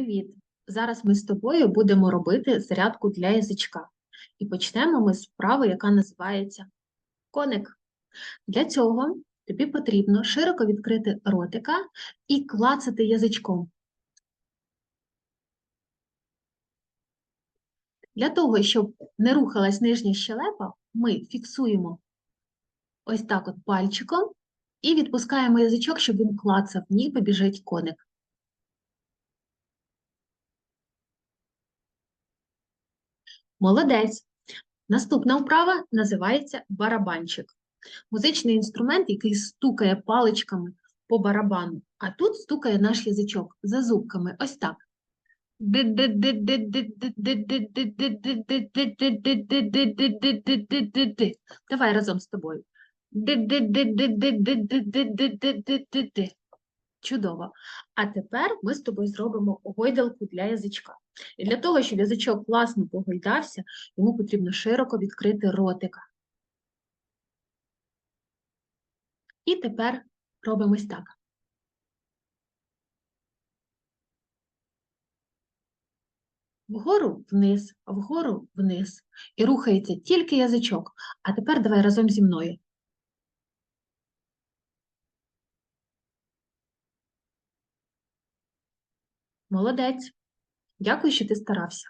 Привіт! Зараз ми з тобою будемо робити зарядку для язичка. І почнемо ми з вправи, яка називається коник. Для цього тобі потрібно широко відкрити ротика і клацати язичком. Для того, щоб не рухалась нижня щелепа, ми фіксуємо ось так от пальчиком і відпускаємо язичок, щоб він клацав, ніби біжить коник. Молодець. Наступна вправа називається барабанчик. Музичний інструмент, який стукає паличками по барабану, а тут стукає наш язичок за зубками. Ось так. Давай разом з тобою. Чудово. А тепер ми з тобою зробимо гойдалку для язичка. І для того, щоб язичок класно погойдався, йому потрібно широко відкрити ротика. І тепер робимо ось так. Вгору вниз, вгору вниз. І рухається тільки язичок. А тепер давай разом зі мною. Молодець. Дякую, що ти старався.